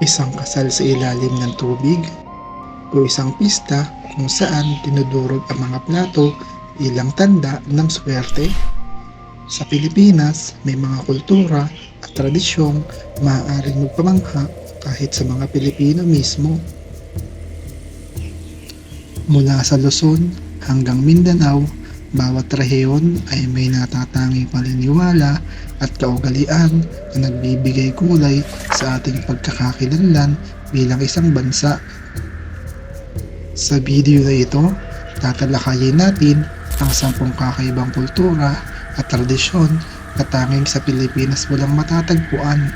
isang kasal sa ilalim ng tubig, o isang pista kung saan dinudurog ang mga plato ilang tanda ng swerte. Sa Pilipinas, may mga kultura at tradisyong maaaring magpamangha kahit sa mga Pilipino mismo. Mula sa Luzon hanggang Mindanao, bawat rehiyon ay may natatanging paniniwala at kaugalian na nagbibigay kulay sa ating pagkakakilanlan bilang isang bansa. Sa video na ito, tatalakayin natin ang sampung kakaibang kultura at tradisyon na tanging sa Pilipinas walang matatagpuan.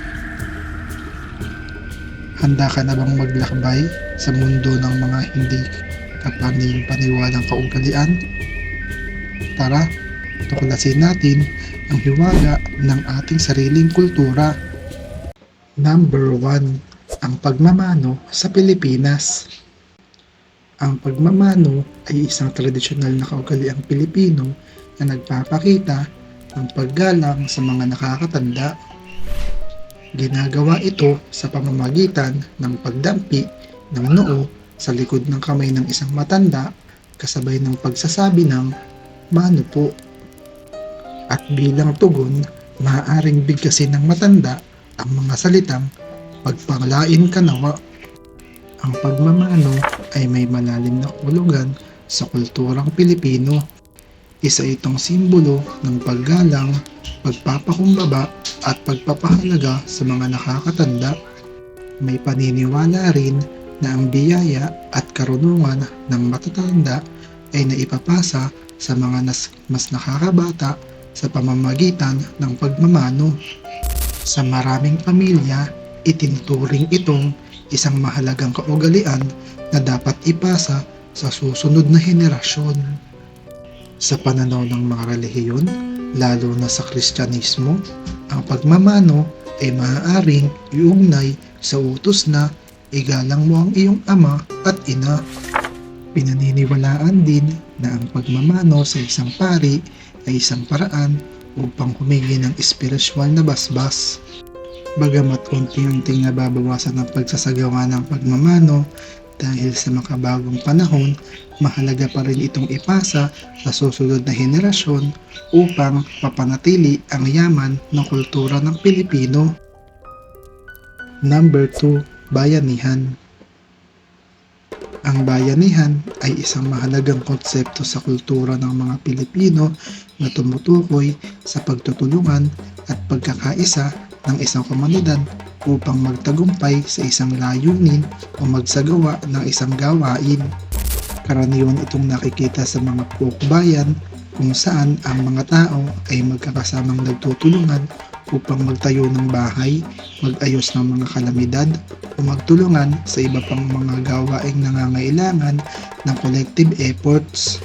Handa ka na bang maglakbay sa mundo ng mga hindi kapaning-paniwalang kaugalian? Tara, tuklasin natin ang hiwaga ng ating sariling kultura. Number 1. Ang pagmamano sa Pilipinas. Ang pagmamano ay isang tradisyonal na kaugaliang Pilipino na nagpapakita ng paggalang sa mga nakakatanda. Ginagawa ito sa pamamagitan ng pagdampi ng noo sa likod ng kamay ng isang matanda kasabay ng pagsasabi ng mano po. At bilang tugon, maaaring bigkasin ng matanda ang mga salitang pagpanglain ka nawa. Ang pagmamano ay may malalim na hulugan sa kulturang Pilipino. Isa itong simbolo ng paggalang, pagpapakumbaba at pagpapahalaga sa mga nakakatanda. May paniniwala rin na ang biyaya at karunungan ng matatanda ay naipapasa sa mga nas, mas nakakabata sa pamamagitan ng pagmamano. Sa maraming pamilya, itinuturing itong isang mahalagang kaugalian na dapat ipasa sa susunod na henerasyon. Sa pananaw ng mga relihiyon, lalo na sa Kristyanismo, ang pagmamano ay maaaring iugnay sa utos na igalang mo ang iyong ama at ina. Pinaniniwalaan din na ang pagmamano sa isang pari ay isang paraan upang humingi ng espiritual na basbas. Bagamat unti-unting nababawasan ang pagsasagawa ng pagmamano dahil sa makabagong panahon, mahalaga pa rin itong ipasa sa susunod na henerasyon upang mapanatili ang yaman ng kultura ng Pilipino. Number 2. Bayanihan Ang bayanihan ay isang mahalagang konsepto sa kultura ng mga Pilipino na tumutukoy sa pagtutulungan at pagkakaisa ng isang komunidad upang magtagumpay sa isang layunin o magsagawa ng isang gawain. Karaniwan itong nakikita sa mga pukbayan kung saan ang mga tao ay magkakasamang nagtutulungan upang magtayo ng bahay, mag-ayos ng mga kalamidad, o magtulungan sa iba pang mga gawaing nangangailangan ng collective efforts.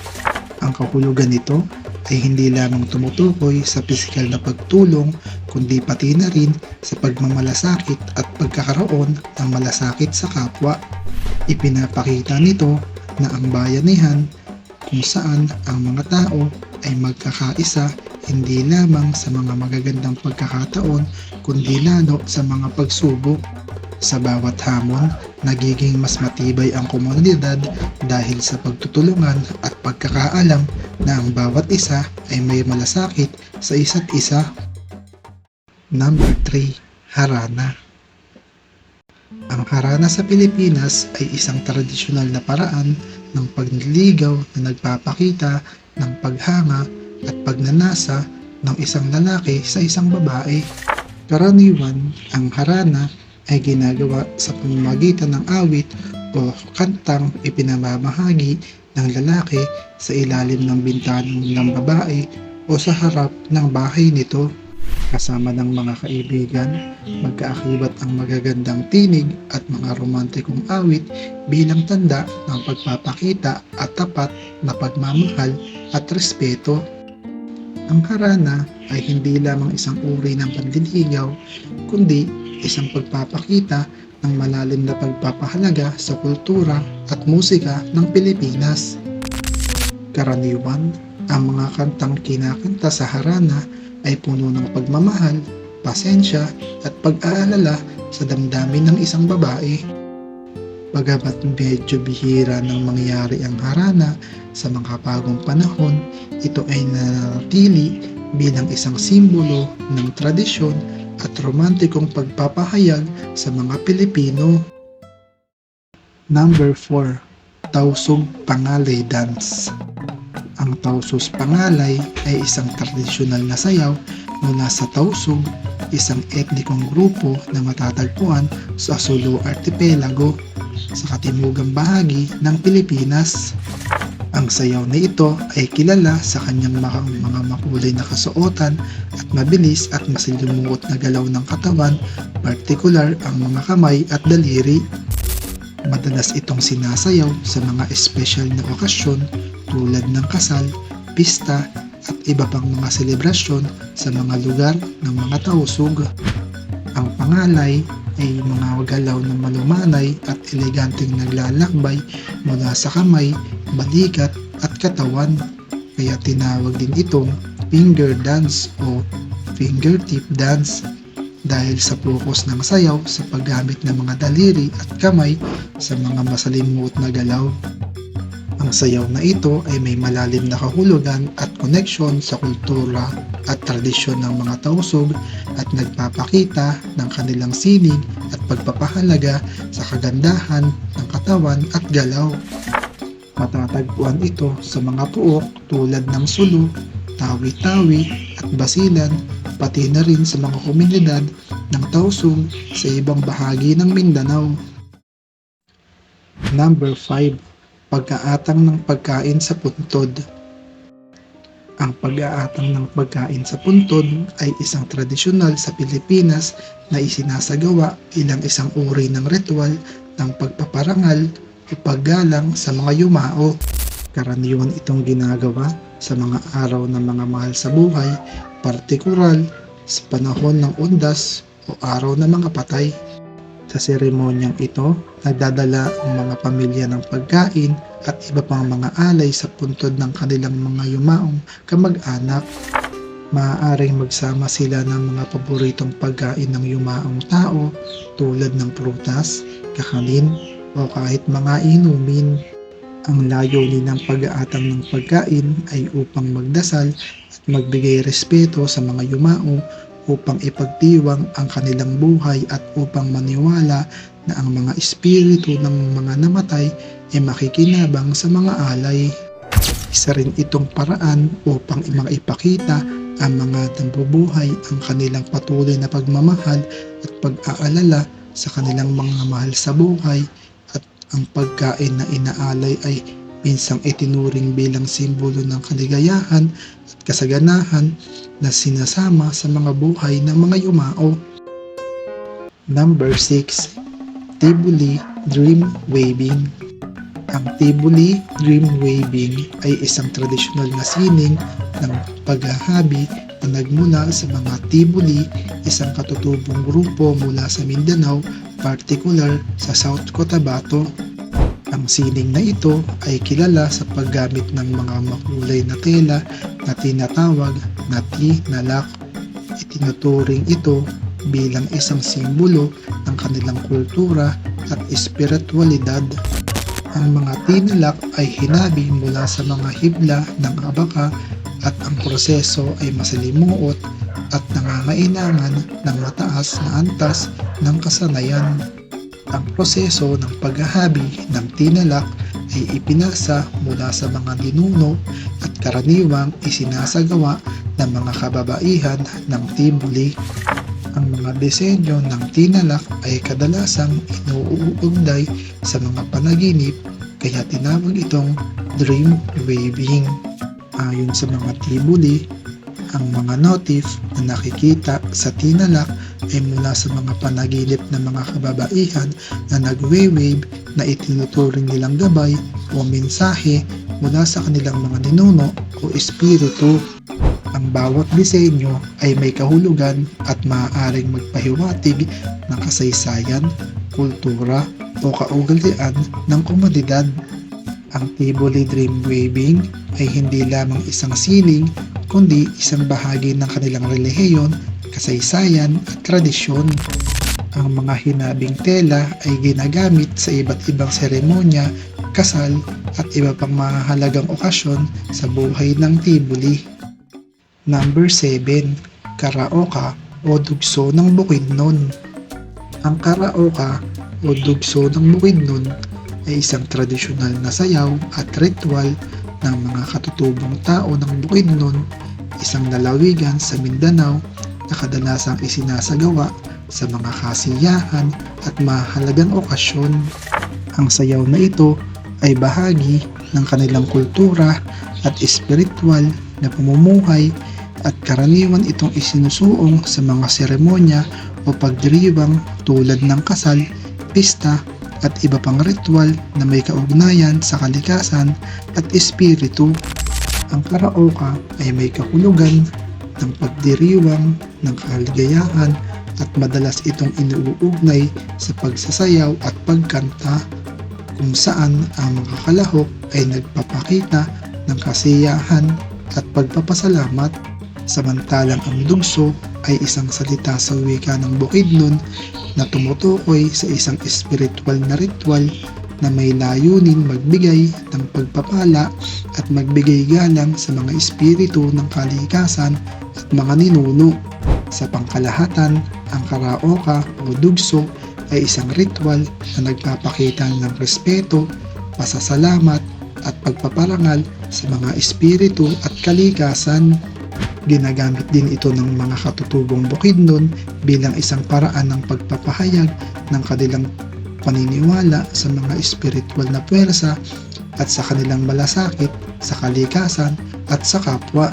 Ang kahulugan nito ay hindi lamang tumutukoy sa pisikal na pagtulong kundi pati na rin sa pagmamalasakit at pagkakaroon ng malasakit sa kapwa. Ipinapakita nito na ang bayanihan kung saan ang mga tao ay magkakaisa hindi lamang sa mga magagandang pagkakataon kundi lalo sa mga pagsubok. Sa bawat hamon, nagiging mas matibay ang komunidad dahil sa pagtutulungan at pagkakaalam na ang bawat isa ay may malasakit sa isa't isa. Number 3. Harana Ang harana sa Pilipinas ay isang tradisyonal na paraan ng pagliligaw na nagpapakita ng paghanga at pagnanasa ng isang lalaki sa isang babae. Karaniwan, ang harana ay ginagawa sa pamamagitan ng awit o kantang ipinamamahagi ng lalaki sa ilalim ng bintana ng babae o sa harap ng bahay nito. Kasama ng mga kaibigan, magkaakibat ang magagandang tinig at mga romantikong awit bilang tanda ng pagpapakita at tapat na pagmamahal at respeto. Ang harana ay hindi lamang isang uri ng panliligaw, kundi isang pagpapakita ng malalim na pagpapahalaga sa kultura at musika ng Pilipinas. Karaniwan, ang mga kantang kinakanta sa harana ay puno ng pagmamahal, pasensya at pag-aalala sa damdamin ng isang babae. Bagamat medyo bihira nang mangyari ang harana sa mga bagong panahon, ito ay nanatili bilang isang simbolo ng tradisyon at romantikong pagpapahayag sa mga Pilipino. Number 4. Tausog Pangalay Dance Ang Tausos Pangalay ay isang tradisyonal na sayaw mula sa Tausug, isang etnikong grupo na matatagpuan sa Sulu Archipelago sa katimugang bahagi ng Pilipinas. Ang sayaw na ito ay kilala sa kanyang mga, makulay na kasuotan at mabilis at masilimuot na galaw ng katawan, partikular ang mga kamay at daliri. Madalas itong sinasayaw sa mga espesyal na okasyon tulad ng kasal, pista at iba pang mga selebrasyon sa mga lugar ng mga tausug. Ang pangalay ay mga galaw na malumanay at eleganteng naglalakbay mula sa kamay, balikat at katawan. Kaya tinawag din itong finger dance o fingertip dance dahil sa focus ng sayaw sa paggamit ng mga daliri at kamay sa mga masalimuot na galaw. Ang sayaw na ito ay may malalim na kahulugan at koneksyon sa kultura at tradisyon ng mga tausog at nagpapakita ng kanilang sining at pagpapahalaga sa kagandahan ng katawan at galaw. Matatagpuan ito sa mga puok tulad ng sulu, tawi-tawi at basilan pati na rin sa mga komunidad ng tausog sa ibang bahagi ng Mindanao. Number 5. Pag-aatang ng pagkain sa puntod Ang pag-aatang ng pagkain sa puntod ay isang tradisyonal sa Pilipinas na isinasagawa bilang isang uri ng ritual ng pagpaparangal o paggalang sa mga yumao. Karaniwan itong ginagawa sa mga araw ng mga mahal sa buhay, partikural sa panahon ng undas o araw ng mga patay. Sa seremonyang ito, nagdadala ang mga pamilya ng pagkain at iba pang mga alay sa puntod ng kanilang mga yumaong kamag-anak. Maaaring magsama sila ng mga paboritong pagkain ng yumaong tao tulad ng prutas, kakanin, o kahit mga inumin. Ang layunin ng pag-aatang ng pagkain ay upang magdasal at magbigay respeto sa mga yumao upang ipagdiwang ang kanilang buhay at upang maniwala na ang mga espiritu ng mga namatay ay makikinabang sa mga alay. Isa rin itong paraan upang maipakita ang mga nambubuhay ang kanilang patuloy na pagmamahal at pag-aalala sa kanilang mga mahal sa buhay at ang pagkain na inaalay ay minsang itinuring bilang simbolo ng kaligayahan at kasaganahan na sinasama sa mga buhay ng mga yumao. Number 6. Tibuli Dream Waving Ang Tibuli Dream Waving ay isang tradisyonal na sining ng paghahabi na nagmula sa mga Tibuli, isang katutubong grupo mula sa Mindanao, partikular sa South Cotabato. Ang sining na ito ay kilala sa paggamit ng mga makulay na tela na tinatawag na tinalak. Itinuturing ito bilang isang simbolo ng kanilang kultura at espiritualidad. Ang mga tinalak ay hinabi mula sa mga hibla ng abaka at ang proseso ay masalimuot at nangangailangan ng mataas na antas ng kasanayan. Ang proseso ng paghahabi ng tinalak ay ipinasa mula sa mga ninuno at karaniwang isinasagawa ng mga kababaihan ng Tibuli. Ang mga disenyo ng tinalak ay kadalasang inuugday sa mga panaginip kaya tinawag itong dream waving. Ayon sa mga Tibuli, ang mga notif na nakikita sa tinalak ay mula sa mga panaginip ng mga kababaihan na nagwe-wave na itinuturing nilang gabay o mensahe mula sa kanilang mga ninuno o espiritu. Ang bawat disenyo ay may kahulugan at maaaring magpahiwatig ng kasaysayan, kultura o kaugalian ng komunidad. Ang Tivoli Dream Waving ay hindi lamang isang sining kundi isang bahagi ng kanilang relihiyon, kasaysayan at tradisyon. Ang mga hinabing tela ay ginagamit sa iba't ibang seremonya, kasal at iba pang mahalagang okasyon sa buhay ng tibuli. Number 7. Karaoka o dugso ng Bukidnon. Ang karaoka o dugso ng Bukidnon ay isang tradisyonal na sayaw at ritual ng mga katutubong tao ng Bukidnon, isang lalawigan sa Mindanao na kadalasang isinasagawa sa mga kasiyahan at mahalagang okasyon. Ang sayaw na ito ay bahagi ng kanilang kultura at espiritual na pamumuhay at karaniwan itong isinusuong sa mga seremonya o pagdiriwang tulad ng kasal, pista at iba pang ritual na may kaugnayan sa kalikasan at espiritu. Ang karaoka ay may kahulugan ng pagdiriwang ng kaligayahan at madalas itong inuugnay sa pagsasayaw at pagkanta kung saan ang mga kalahok ay nagpapakita ng kasiyahan at pagpapasalamat samantalang ang dugso ay isang salita sa wika ng Bukidnon na tumutukoy sa isang espiritual na ritual na may layunin magbigay ng pagpapala at magbigay galang sa mga espiritu ng kalikasan at mga ninuno. Sa pangkalahatan, ang karaoka o dugso ay isang ritual na nagpapakita ng respeto, pasasalamat at pagpaparangal sa mga espiritu at kalikasan. Ginagamit din ito ng mga katutubong Bukidnon bilang isang paraan ng pagpapahayag ng kanilang paniniwala sa mga espiritual na puwersa at sa kanilang malasakit sa kalikasan at sa kapwa.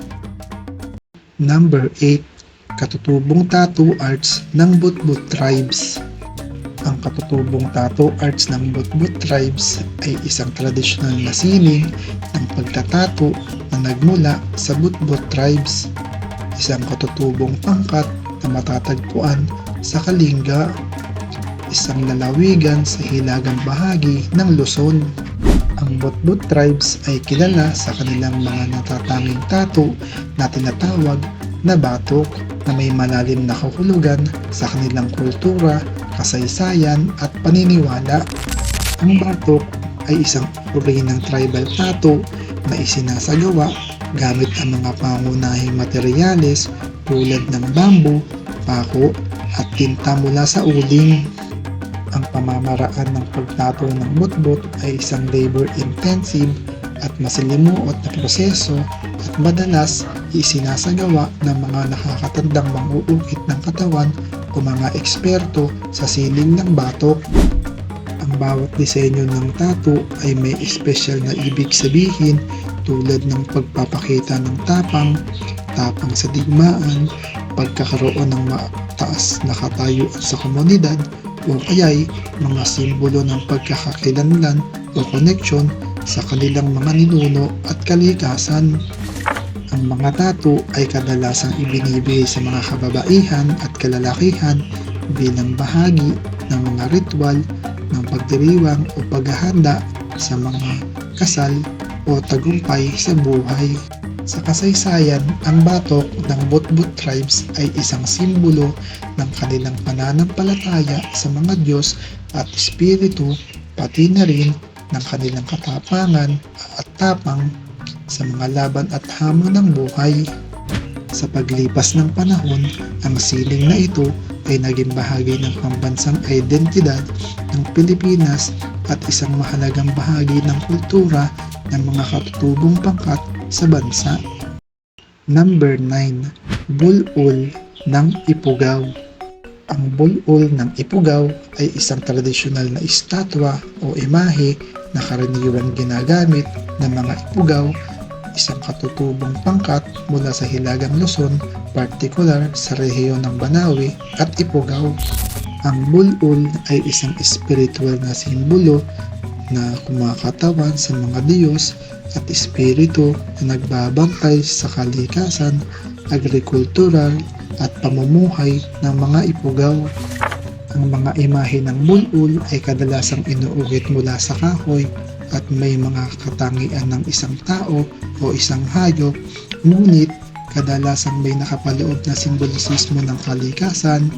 Number 8. Katutubong Tattoo Arts ng Butbut Tribes Ang katutubong tattoo arts ng Butbut Tribes ay isang tradisyonal na sining ng pagtatato na nagmula sa Butbut Tribes, isang katutubong pangkat na matatagpuan sa Kalinga, isang lalawigan sa hilagang bahagi ng Luzon. Ang Butbut Tribes ay kilala sa kanilang mga natatanging tato na tinatawag na batok na may malalim na kahulugan sa kanilang kultura, kasaysayan at paniniwala. Ang batok ay isang uri ng tribal tattoo na isinasagawa gamit ang mga pangunahing materyales tulad ng bamboo, pako at tinta mula sa uling. Ang pamamaraan ng pagtato ng butbot ay isang labor-intensive at masilimuot na proseso at madalas isinasagawa ng mga nakakatandang manguukit ng katawan o mga eksperto sa sining ng batok. Ang bawat disenyo ng tattoo ay may espesyal na ibig sabihin tulad ng pagpapakita ng tapang, tapang sa digmaan, pagkakaroon ng mataas na katayuan sa komunidad o kaya'y mga simbolo ng pagkakakilanlan o koneksyon sa kanilang mga ninuno at kalikasan. Ang mga tato ay kadalasang ibinibigay sa mga kababaihan at kalalakihan bilang bahagi ng mga ritual ng pagdiriwang o paghahanda sa mga kasal o tagumpay sa buhay. Sa kasaysayan, ang batok ng Butbut tribes ay isang simbolo ng kanilang pananampalataya sa mga Diyos at Espiritu, pati na rin ng kanilang katapangan at tapang sa mga laban at hamon ng buhay. Sa paglipas ng panahon, ang siling na ito ay naging bahagi ng pambansang identidad ng Pilipinas at isang mahalagang bahagi ng kultura ng mga katutubong pangkat sa bansa. Number 9. Bulol ng Ipugaw Ang bulol ng Ipugaw ay isang tradisyonal na estatwa o imahe na karaniwang ginagamit ng mga Ipugaw, isang katutubong pangkat mula sa Hilagang Luzon, partikular sa rehiyon ng Banawi at Ipugaw. Ang bulol ay isang espiritual na simbolo na kumakatawan sa mga Diyos at espiritu na nagbabantay sa kalikasan, agrikultural at pamumuhay ng mga ipugaw. Ang mga imahe ng bulul ay kadalasang inuugit mula sa kahoy at may mga katangian ng isang tao o isang hayop, ngunit kadalasang may nakapaloob na simbolisismo ng kalikasan,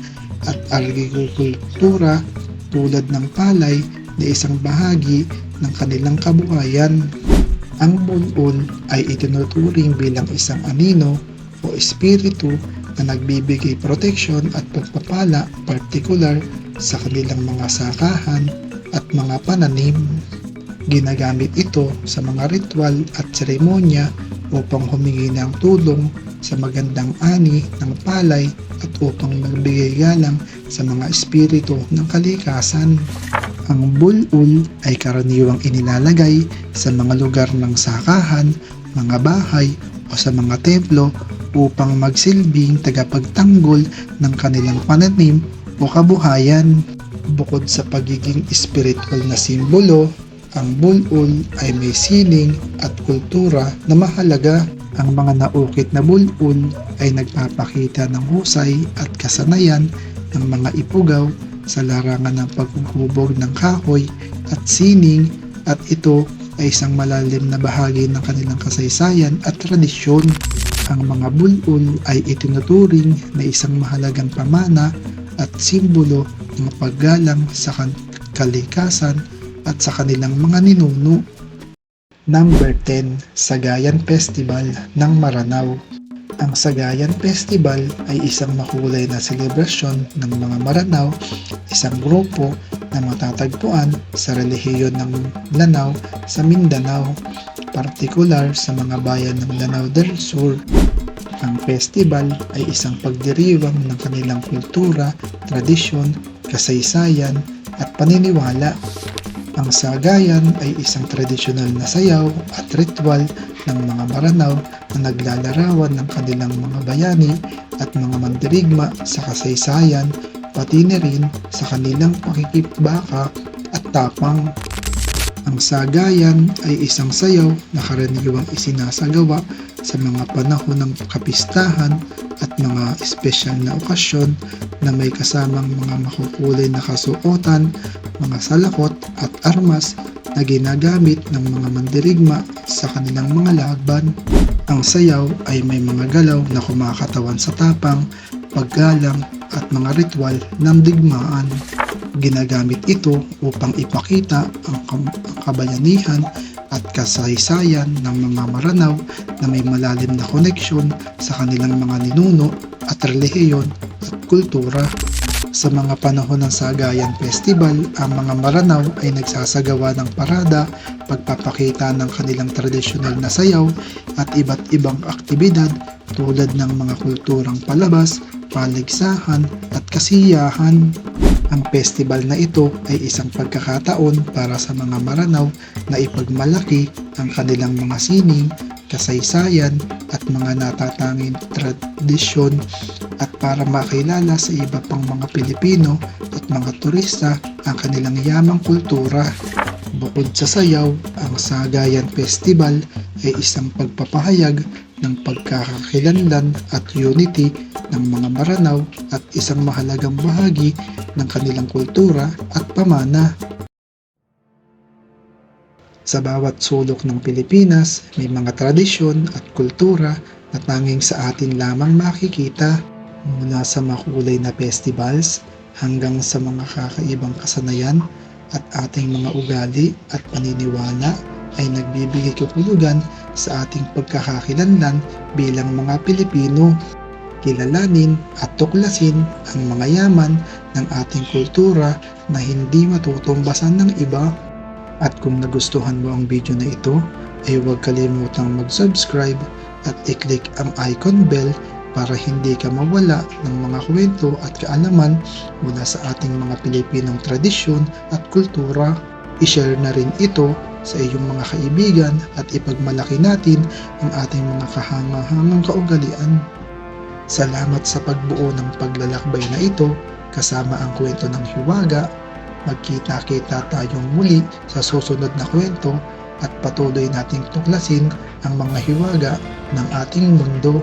at agrikultura tulad ng palay na isang bahagi ng kanilang kabuhayan. Ang bulol ay itinuturing bilang isang anino o espiritu na nagbibigay proteksyon at pagpapala partikular sa kanilang mga sakahan at mga pananim. Ginagamit ito sa mga ritual at seremonya upang humingi ng tulong sa magandang ani ng palay at upang magbigay galang sa mga espiritu ng kalikasan. Ang bulul ay karaniwang inilalagay sa mga lugar ng sakahan, mga bahay o sa mga templo upang magsilbing tagapagtanggol ng kanilang pananim o kabuhayan. Bukod sa pagiging espiritual na simbolo, ang bulul ay may sining at kultura na mahalaga. Ang mga naukit na bulul ay nagpapakita ng husay at kasanayan ng mga ipugaw sa larangan ng pagkukubog ng kahoy at sining at ito ay isang malalim na bahagi ng kanilang kasaysayan at tradisyon. Ang mga bulul ay itinuturing na isang mahalagang pamana at simbolo ng paggalang sa kalikasan at sa kanilang mga ninuno. Number 10, Sagayan Festival ng Maranao. Ang Sagayan Festival ay isang makulay na selebrasyon ng mga Maranao, isang grupo na matatagpuan sa relihiyon ng Lanao sa Mindanao, partikular sa mga bayan ng Lanao del Sur. Ang festival ay isang pagdiriwang ng kanilang kultura, tradisyon, kasaysayan at paniniwala. Ang sagayan ay isang tradisyonal na sayaw at ritual ng mga Maranao na naglalarawan ng kanilang mga bayani at mga mandirigma sa kasaysayan pati na rin sa kanilang pakikibaka at tapang. Ang sagayan ay isang sayaw na karaniwang isinasagawa sa mga panahon ng kapistahan at mga espesyal na okasyon na may kasamang mga makukulay na kasuotan, mga salakot at armas na ginagamit ng mga mandirigma sa kanilang mga laban. Ang sayaw ay may mga galaw na kumakatawan sa tapang, paggalang at mga ritual ng digmaan. Ginagamit ito upang ipakita ang, ang kabayanihan at kasaysayan ng mga Maranao na may malalim na koneksyon sa kanilang mga ninuno at relihiyon at kultura. Sa mga panahon ng Sagayan Festival, ang mga Maranao ay nagsasagawa ng parada, pagpapakita ng kanilang tradisyonal na sayaw at iba't ibang aktibidad tulad ng mga kulturang palabas, paligsahan kasiyahan. Ang festival na ito ay isang pagkakataon para sa mga Maranao na ipagmalaki ang kanilang mga sining, kasaysayan at mga natatanging tradisyon at para makilala sa iba pang mga Pilipino at mga turista ang kanilang yamang kultura. Bukod sa sayaw, ang Sagayan Festival ay isang pagpapahayag ng pagkakakilanlan at unity ng mga Maranao at isang mahalagang bahagi ng kanilang kultura at pamana. Sa bawat sulok ng Pilipinas, may mga tradisyon at kultura na tanging sa atin lamang makikita mula sa makulay na festivals hanggang sa mga kakaibang kasanayan at ating mga ugali at paniniwala ay nagbibigay kahulugan sa ating pagkakakilanlan bilang mga Pilipino. Kilalanin at tuklasin ang mga yaman ng ating kultura na hindi matutumbasan ng iba. At kung nagustuhan mo ang video na ito, ay huwag kalimutang mag-subscribe at i-click ang icon bell para hindi ka mawala ng mga kwento at kaalaman mula sa ating mga Pilipinong tradisyon at kultura. I-share na rin ito sa iyong mga kaibigan at ipagmalaki natin ang ating mga kahangahangang kaugalian. Salamat sa pagbuo ng paglalakbay na ito kasama ang kwento ng hiwaga. Magkita-kita tayong muli sa susunod na kwento at patuloy nating tuklasin ang mga hiwaga ng ating mundo.